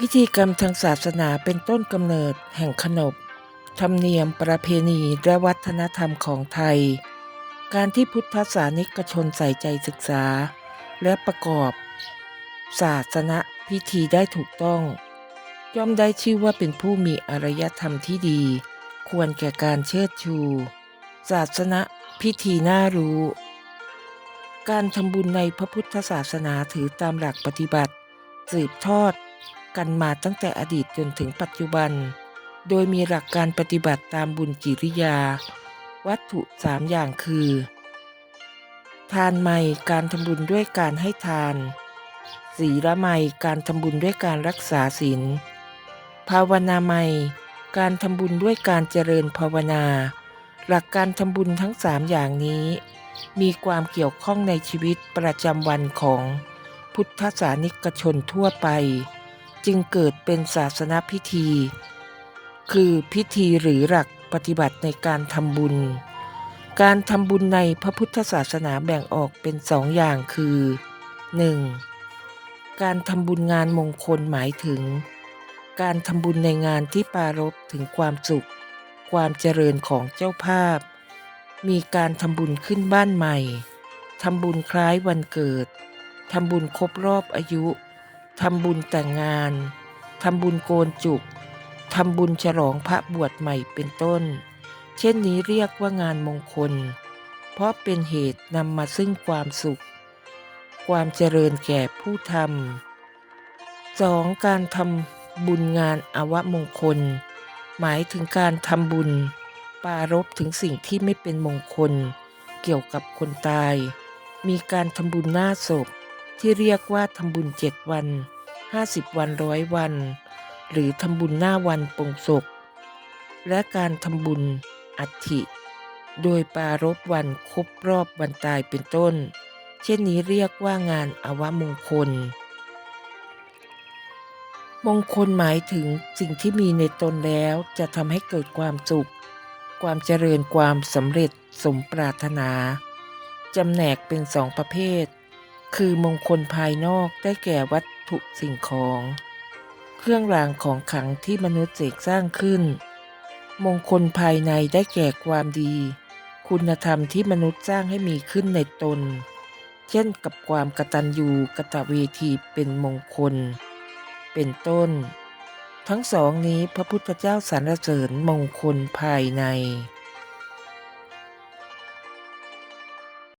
พิธีกรรมทางศาสนาเป็นต้นกำเนิดแห่งขนบ ธรรมเนียมประเพณีและวัฒนธรรมของไทย การที่พุทธศาสนิกชนใส่ใจศึกษา และประกอบ ศาสนพิธีได้ถูกต้อง ย่อมได้ชื่อว่าเป็นผู้มีอารยธรรมที่ดี ควรแก่การเชิดชู ศาสนพิธีน่ารู้ การทำบุญในพระพุทธศาสนาถือตามหลักปฏิบัติ สืบทอด กันมาตั้งแต่อดีตจนถึงปัจจุบัน โดยมีหลักการปฏิบัติตามบุญกิริยา วัตถุสามอย่างคือ ทานใหม่การทำบุญด้วยการให้ทาน ศีลใหม่การทำบุญด้วยการรักษาศีล ภาวนาใหม่การทำบุญด้วยการเจริญภาวนา หลักการทำบุญทั้งสามอย่างนี้ มีความเกี่ยวข้องในชีวิตประจำวันของพุทธศาสนิกชนทั่วไป จึงเกิดเป็นศาสนพิธี คือพิธีหรือหลักปฏิบัติในการทำบุญ การทำบุญในพระพุทธศาสนาแบ่งออกเป็นสองอย่างคือ 1. การทำบุญงานมงคลหมายถึง การทำบุญในงานที่ปารภถึงความสุข ความเจริญของเจ้าภาพ มีการทำบุญขึ้นบ้านใหม่ทำบุญคล้ายวันเกิดทำบุญครบรอบอายุ ทำบุญแต่งงานทำบุญโกนจุกทำบุญฉลองพระบวชใหม่เป็นต้น เช่นนี้เรียกว่างานมงคล เพราะเป็นเหตุนำมาซึ่งความสุข ความเจริญแก่ผู้ทำ 2. การทำบุญงานอวมงคล หมายถึงการทำบุญปรารภถึงสิ่งที่ไม่เป็นมงคล เกี่ยวกับคนตาย มีการทำบุญหน้าศพ ที่เรียกว่าทำบุญเจ็ดวัน 50 วันร้อยวัน หรือทำบุญหน้าวันปงศพ และการทำบุญอัฐิ โดยปารภวันครบรอบวันตายเป็นต้น เช่นนี้เรียกว่างานอวมงคล มงคลหมายถึงสิ่งที่มีในตนแล้วจะทำให้เกิดความสุข ความเจริญความสำเร็จสมปรารถนาจำแนกเป็นสองประเภท คือมงคลภายนอกได้แก่วัตถุสิ่งของ เครื่องรางของขลังที่มนุษย์เสกสร้างขึ้น มงคลภายในได้แก่ความดี คุณธรรมที่มนุษย์สร้างให้มีขึ้นในตน เช่นกับความกตัญญูกตเวทีเป็นมงคล เป็นต้น ทั้งสองนี้พระพุทธเจ้าสรรเสริญมงคลภายใน